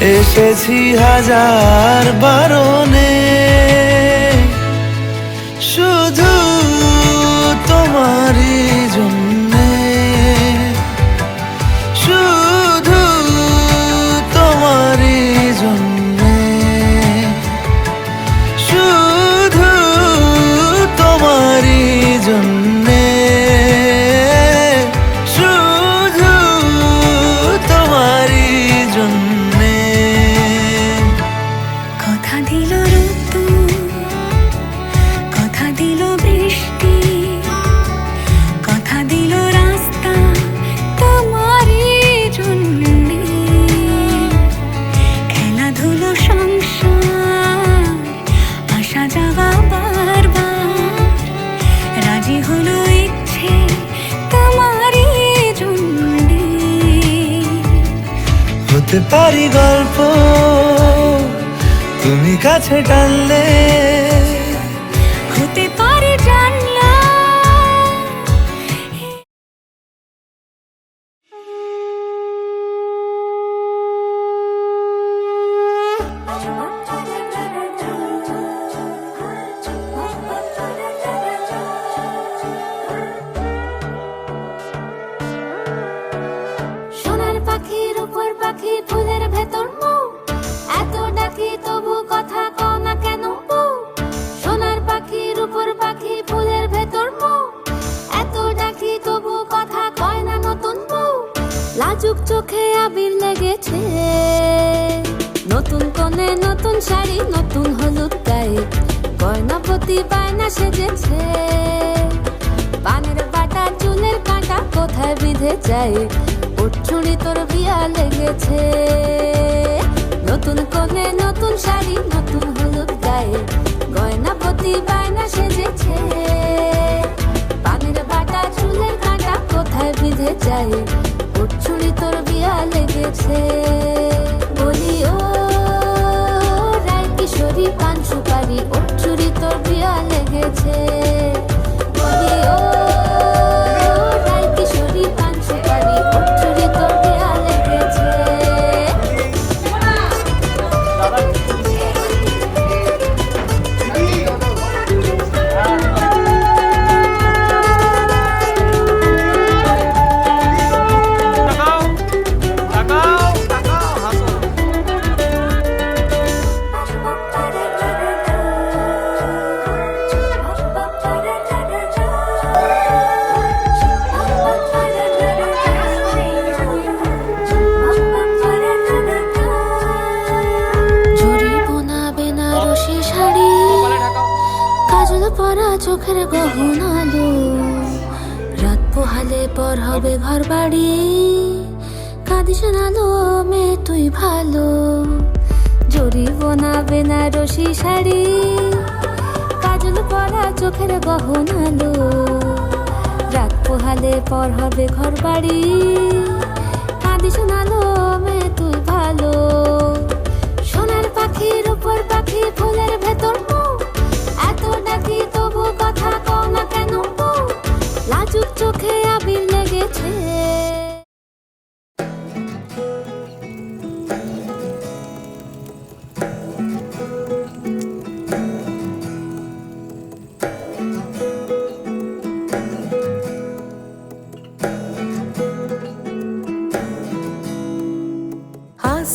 এসেছি হাজার বারণে। কথা তুমি সেজেছে। পানের বাটা, চুলের কাঁটা কোথায় বিঁধে যায়? উঠছুড়ি তোর বিয়া লেগেছে। নতুন কোণে নতুন শাড়ি, নতুন হলুদ গায়ে। গয়না প্রতি বায়না সেজেছে। পানের বাটা, চুলের কাঁটা কোথায় বিঁধে যায়? উঠছুড়ি তোর বিয়া লেগেছে। কাজল পরা চোখের গহনালো। রাত পোহালে পর হবে ঘর বাড়ি কাঁদিস নালো মেয়ে তুই ভালো। জরি বোনা বেনারসি শাড়ি। কাজল পরা চোখের গহনালো। রাত পোহালে পর হবে ঘর বাড়ি কাঁদিস নালো মেয়ে তুই ভালো। সোনার পাখির উপর পাখি ফুলের ভেতর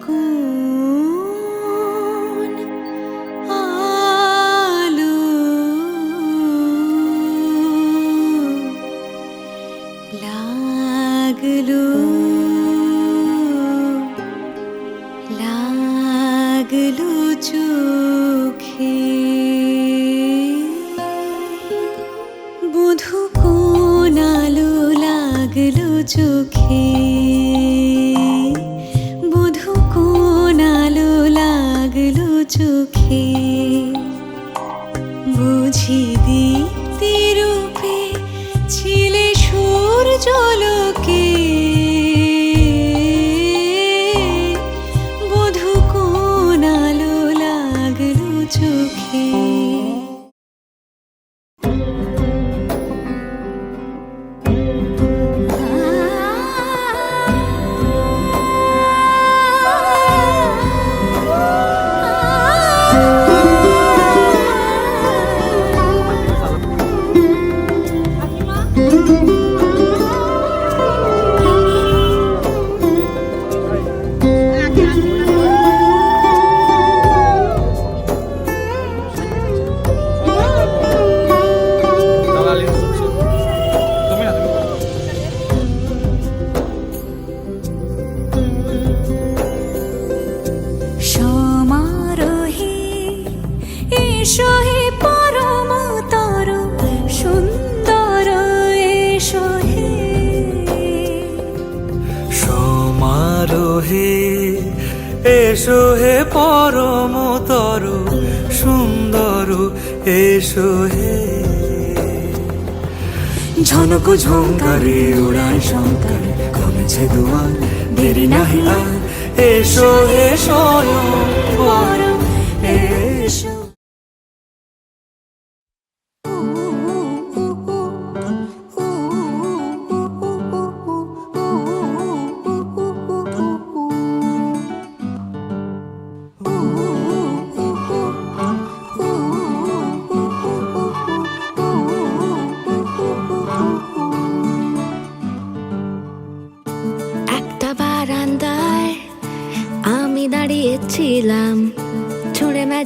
কোন সমারোহে এসো হে পরম তরু সুন্দর এসো হে। ঝনক ঝঙ্কারে উড়ায় শঙ্কার কমেছে দুয়ার দেরি নাহি আর। এসো হে স্বয়ং পরম এসো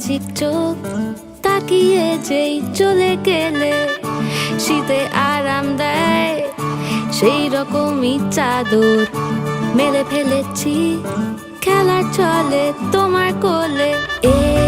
ম্যাজিক চোখ তাকিয়ে যেই চলে গেলে শীতে আরাম দেয়। সেই রকমই চাদর মেলে ফেলেছি, খেলার চলে তোমার কোলে। এভাবেই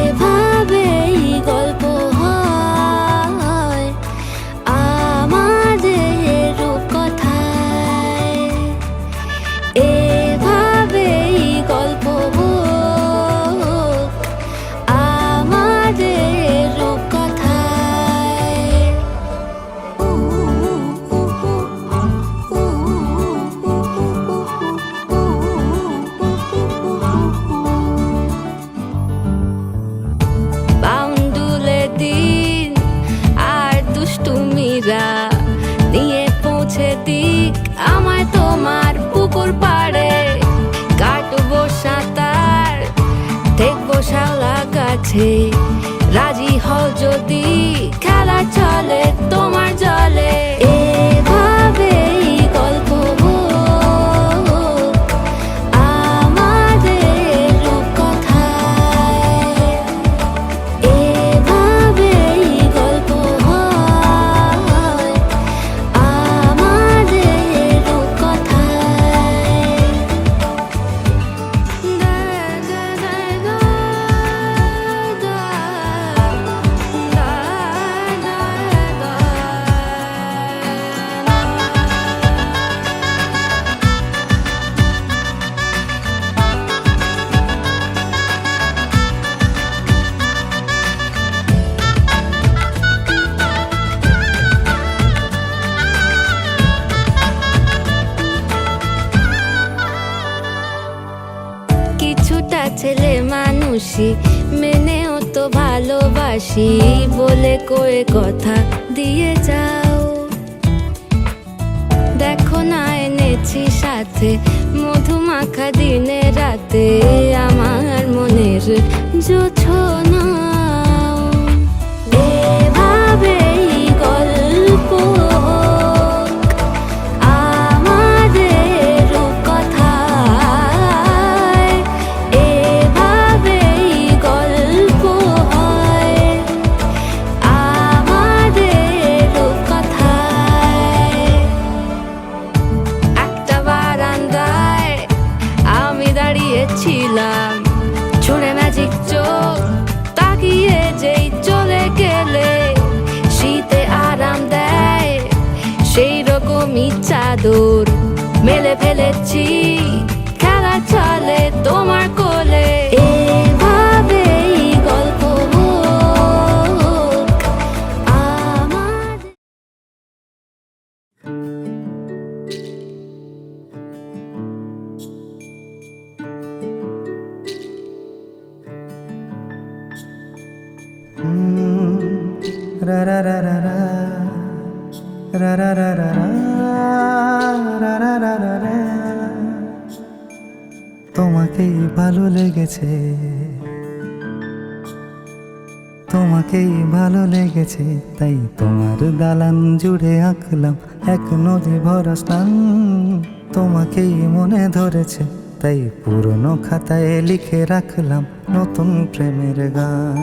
আমায় তোমার পুকুর পাড়ে। কাটবো সাঁতার, দেখব শালা কাছে রাজি হও যদি খেলা চলে তোমার জলে। ভালোবাসি বলে কয়ে কথা দিয়ে যাও। দেখো না এনেছি সাথে মধুমাখা দিনে রাতে আমার মনের জোছনাও তোমাকেই ভালো লেগেছে। তোমাকেই ভালো লেগেছে, তাই তোমার দালান জুড়ে আঁকলাম এক নদী ভরা স্নান। তোমাকেই মনে ধরেছে, তাই পুরনো খাতায় লিখে রাখলাম নতুন প্রেমের গান।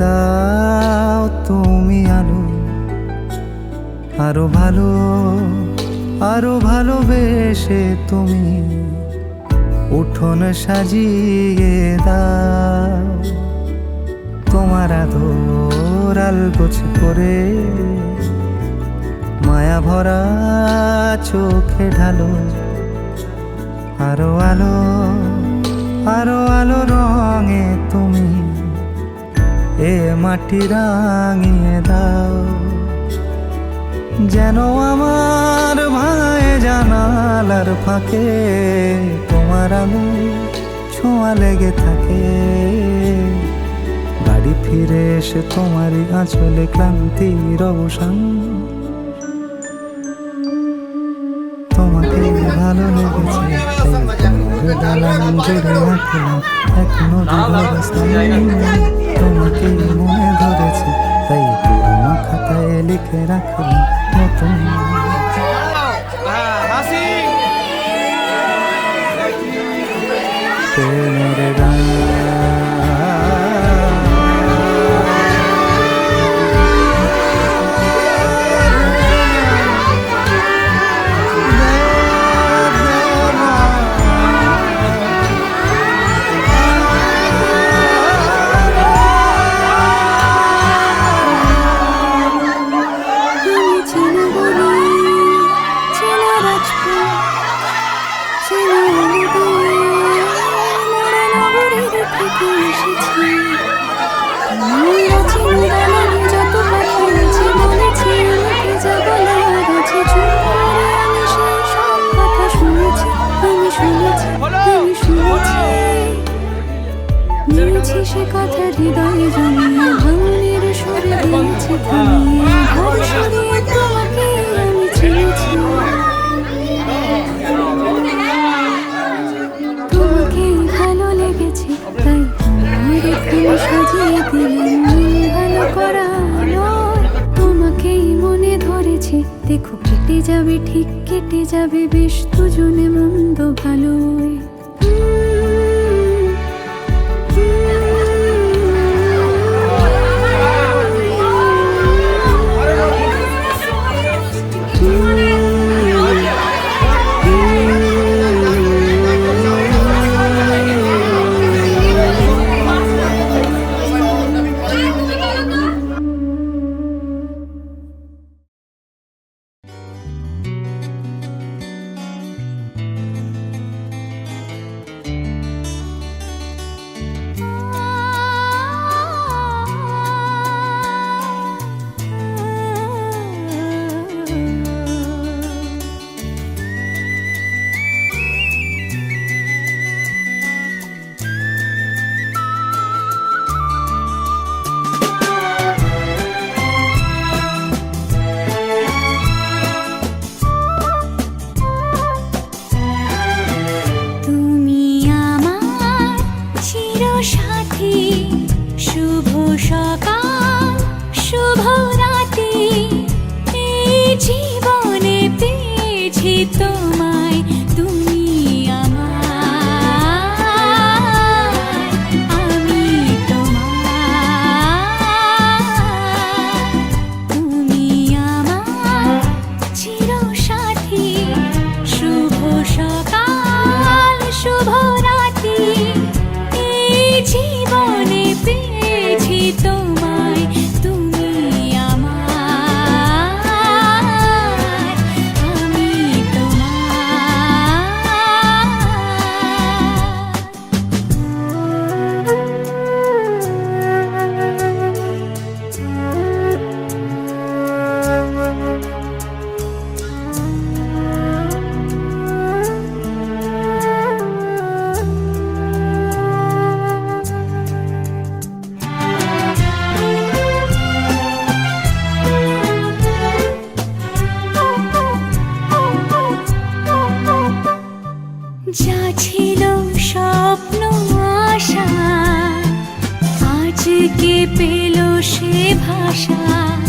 দাও তুমি আলো, আরও ভালো, আরও ভালোবেসে তুমি। উঠোন সাজিয়ে দাও, তোমার আদর আলগোছ করে। মায়া ভরা চোখে ঢালো, আরও আলো আরও আলো রঙে তুমি। এ মাটি রাঙিয়ে দাও। যেন আমার ভাই জানালার ফাঁকে তোমার আলো ছোঁয়া লেগে থাকে। বাড়ি ফিরে এসে তোমারই আঁচলে ক্লান্তির অবসান মঞ্জুর আমার খেলাম এখনও তোমাকে মনে ধরেছে তাই পুরনো খাতায় লিখে রাখলাম। নতুন নিয়েছি সে কথা হৃদয়ে জমিয়ে ভাঙনের সুরে দিয়েছি থামিয়ে তোমাকে আমি চেয়েছি। ভালো লেগেছে, তাই এখানে সাজিয়ে ভালো করা তোমাকেই মনে ধরেছে, দেখো কেটে যাবে, ঠিক কেটে যাবে, বেশ দুজনে মন্দ ভালোই। 山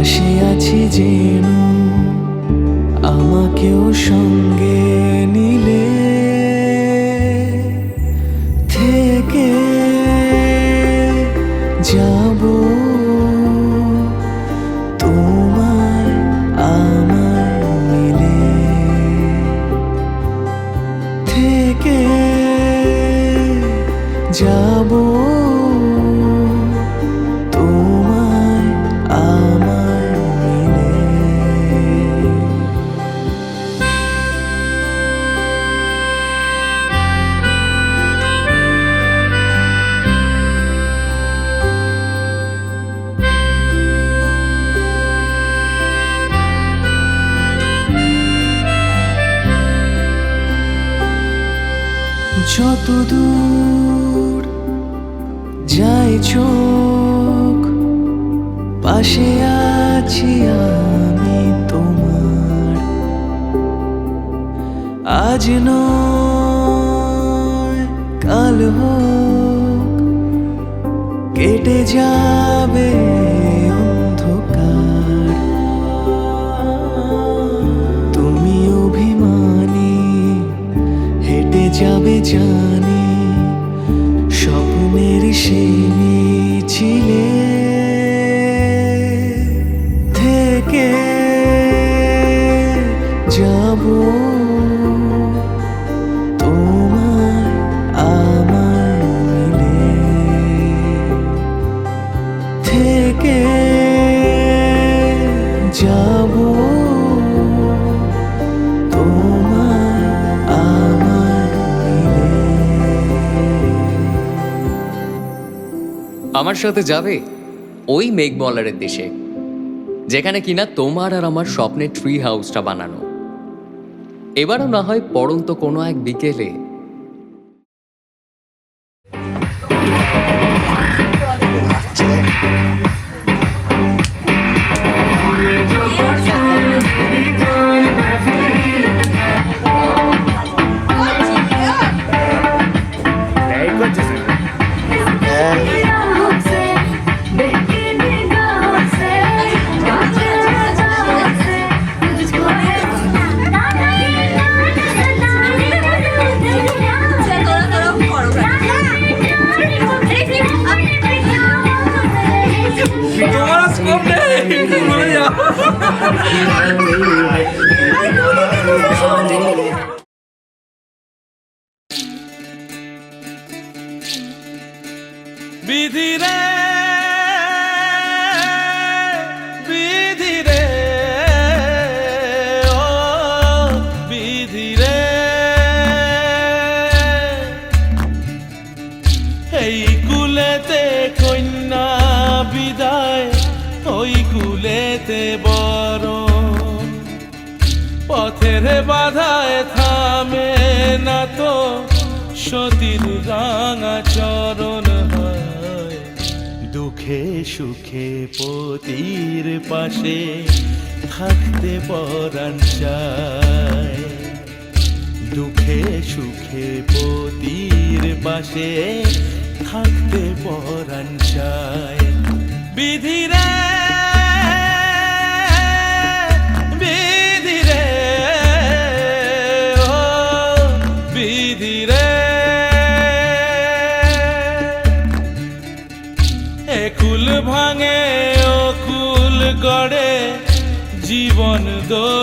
পাশে আছি যেন আমাকেও সঙ্গে যত দূর যায় চোখ পাশে আছি আমি তোমার। আজ নয় কাল হোক কেটে যাবে জানি স্বপ্নের সেই ছিলে আমার সাথে যাবে? ওই মেঘমলারের দেশে, যেখানে কিনা তোমার আর আমার স্বপ্নের ট্রি হাউসটা বানানো। এবারও না হয় পড়ন্ত কোনো এক বিকেলে। রাঙা চরণ হয়। দুঃখে সুখে পতির পাশে থাকতে পরাণ দুঃখে সুখে পতির পাশে থাকতে পরাণ চায়। বিধিরে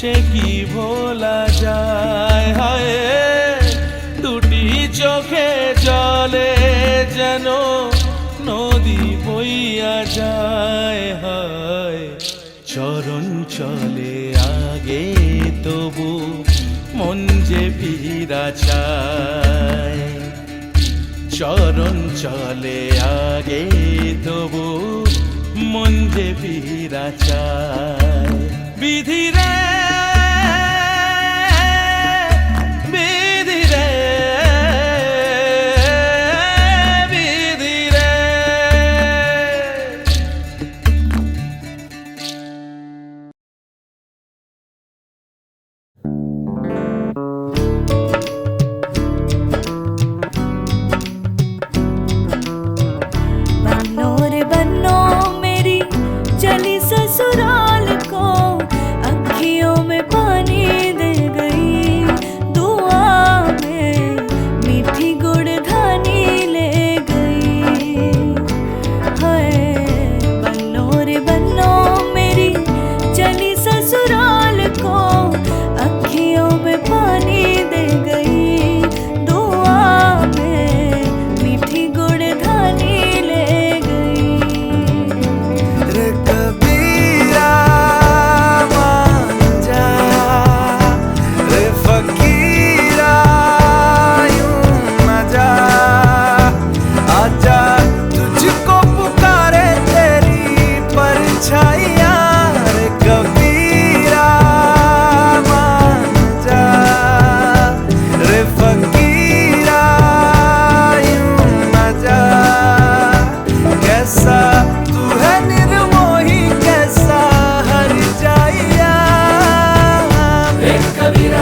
সে কি ভোলা যায়? হায়, দুটি চোখে জলে যেন নদী বইয়া যায়। হায়, চরণ চলে আগে, তবু মন যে ফিরা চায়। চরণ চলে আগে, তবু মন যে ফিরা চায়। বিধিরে cabira